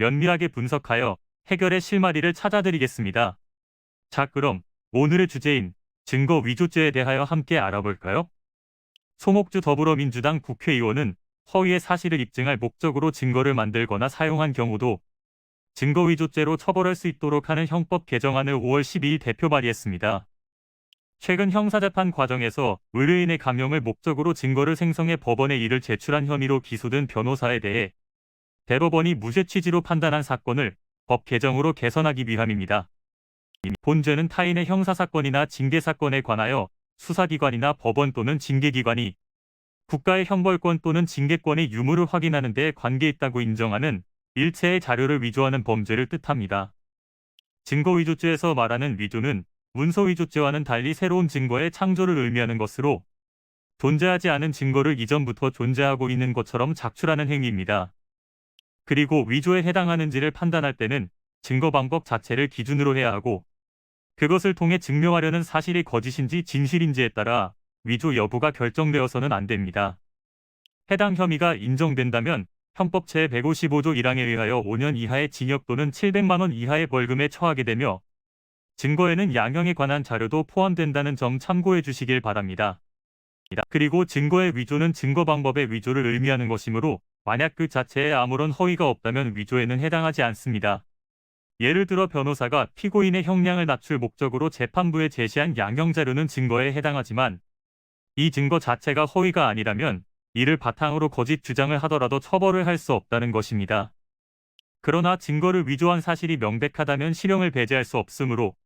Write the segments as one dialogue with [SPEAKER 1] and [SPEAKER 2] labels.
[SPEAKER 1] 면밀하게 분석하여 해결의 실마리를 찾아드리겠습니다. 자, 그럼 오늘의 주제인 증거 위조죄에 대하여 함께 알아볼까요? 송옥주 더불어민주당 국회의원은 허위의 사실을 입증할 목적으로 증거를 만들거나 사용한 경우도 증거 위조죄로 처벌할 수 있도록 하는 형법 개정안을 5월 12일 대표 발의했습니다. 최근 형사재판 과정에서 의뢰인의 감형을 목적으로 증거를 생성해 법원에 이를 제출한 혐의로 기소된 변호사에 대해 대법원이 무죄 취지로 판단한 사건을 법 개정으로 개선하기 위함입니다. 본죄는 타인의 형사사건이나 징계사건에 관하여 수사기관이나 법원 또는 징계기관이 국가의 형벌권 또는 징계권의 유무를 확인하는 데 관계 있다고 인정하는 일체의 자료를 위조하는 범죄를 뜻합니다. 증거위조죄에서 말하는 위조는 문서위조죄와는 달리 새로운 증거의 창조를 의미하는 것으로 존재하지 않은 증거를 이전부터 존재하고 있는 것처럼 작출하는 행위입니다. 그리고 위조에 해당하는지를 판단할 때는 증거 방법 자체를 기준으로 해야 하고 그것을 통해 증명하려는 사실이 거짓인지 진실인지에 따라 위조 여부가 결정되어서는 안 됩니다. 해당 혐의가 인정된다면 형법 제155조 1항에 의하여 5년 이하의 징역 또는 700만 원 이하의 벌금에 처하게 되며 증거에는 양형에 관한 자료도 포함된다는 점 참고해 주시길 바랍니다. 그리고 증거의 위조는 증거 방법의 위조를 의미하는 것이므로 만약 그 자체에 아무런 허위가 없다면 위조에는 해당하지 않습니다. 예를 들어 변호사가 피고인의 형량을 낮출 목적으로 재판부에 제시한 양형 자료는 증거에 해당하지만 이 증거 자체가 허위가 아니라면 이를 바탕으로 거짓 주장을 하더라도 처벌을 할 수 없다는 것입니다. 그러나 증거를 위조한 사실이 명백하다면 실형을 배제할 수 없으므로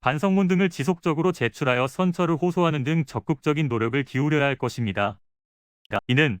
[SPEAKER 1] 반성문 등을 지속적으로 제출하여 선처를 호소하는 등 적극적인 노력을 기울여야 할 것입니다. 이는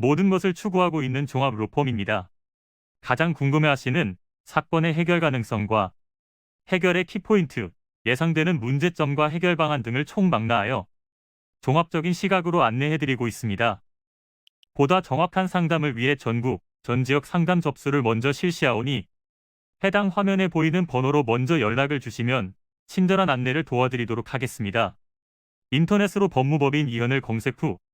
[SPEAKER 1] 모든 것을 추구하고 있는 종합 로펌입니다. 가장 궁금해하시는 사건의 해결 가능성과 해결의 키포인트, 예상되는 문제점과 해결 방안 등을 총망라하여 종합적인 시각으로 안내해드리고 있습니다. 보다 정확한 상담을 위해 전국, 전 지역 상담 접수를 먼저 실시하오니 해당 화면에 보이는 번호로 먼저 연락을 주시면 친절한 안내를 도와드리도록 하겠습니다. 인터넷으로 법무법인 이현을 검색 후